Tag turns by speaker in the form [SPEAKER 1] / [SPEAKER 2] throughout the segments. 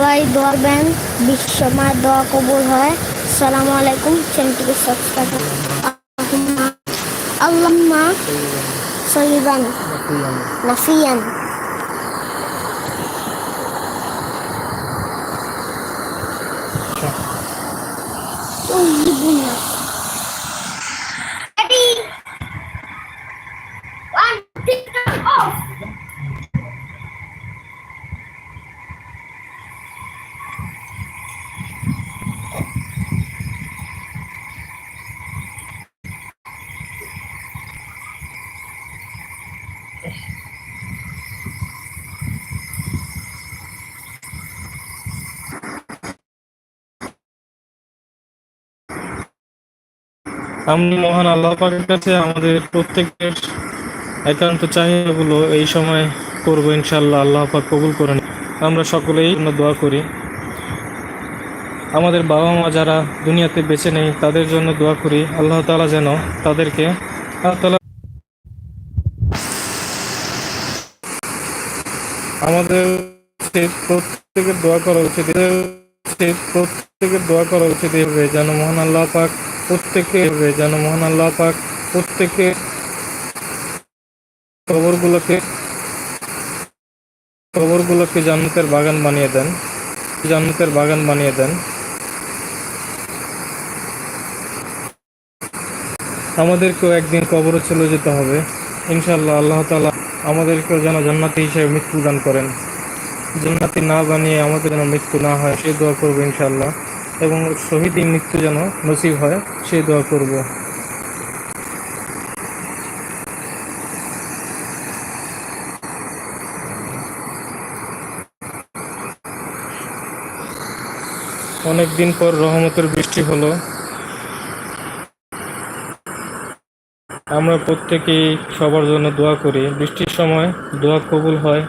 [SPEAKER 1] সবাই দোয়াবেন বিশ্বময় দোয়া কবুল হয়। সালামু আলাইকুম চ্যানেলটিকে সাবস্ক্রাইব আল্লাহ সহিবান নাফিয়ান।
[SPEAKER 2] আমি মহান আল্লাহ পাকের কাছে আমাদের প্রত্যেকের একান্ত চাহিদাগুলো এই সময় করব ইনশাল্লাহ আল্লাহ পাক কবুল করেন। আমরা সকলেই জন্য দোয়া করি। আমাদের বাবা মা যারা দুনিয়াতে বেঁচে নেই, তাদের জন্য দোয়া করি। আল্লাহ তালা যেন তাদেরকে আল্লাহ আমাদের প্রত্যেকের দোয়া করা উচিত। প্রত্যেকের দোয়া করা উচিত। যেন মহান আল্লাহ পাক প্রত্যেকে যেন মহান আল্লাহ পাক প্রত্যেকে কবরগুলোকে কবরগুলোকে জান্নাতের বাগান বানিয়ে দেন। জান্নাতের বাগান বানিয়ে দেন। আমাদেরকেও একদিন কবরে চলে যেতে হবে। ইনশাল্লাহ আল্লাহ তাআলা আমাদেরকেও যেন জান্নাতি হিসেবে মৃত্যু দান করেন। জান্নাতি না বানিয়ে আমাদের যেন মৃত্যু না হয়, সে দোয়া করব ইনশাল্লাহ এবং শহীদী মৃত্যু যেন নসিব হয়, সে দোয়া করব। অনেক দিন পর রহমতের বৃষ্টি হলো। আমরা প্রত্যেকেই সবার জন্য দোয়া করি। বৃষ্টির সময় দোয়া কবুল হয়।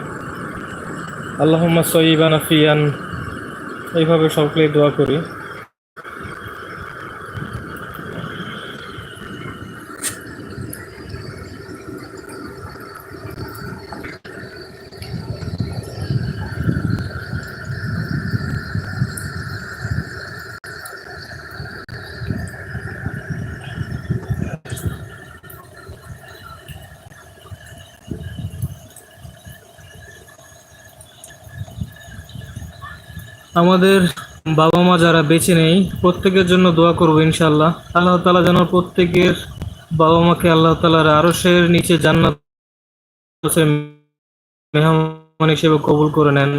[SPEAKER 2] আল্লাহম্মা সঈবান আফিয়ান এইভাবে সকলেই দোয়া করি। আমাদের বাবা মা যারা বেঁচে নেই, প্রত্যেকের জন্য দোয়া করব ইনশাল্লাহ আল্লাহ তালা যেন প্রত্যেকের বাবা মাকে আল্লাহ তালার আরশের নিচে জান্নাত মেহমান হিসেবে কবুল করে নেন।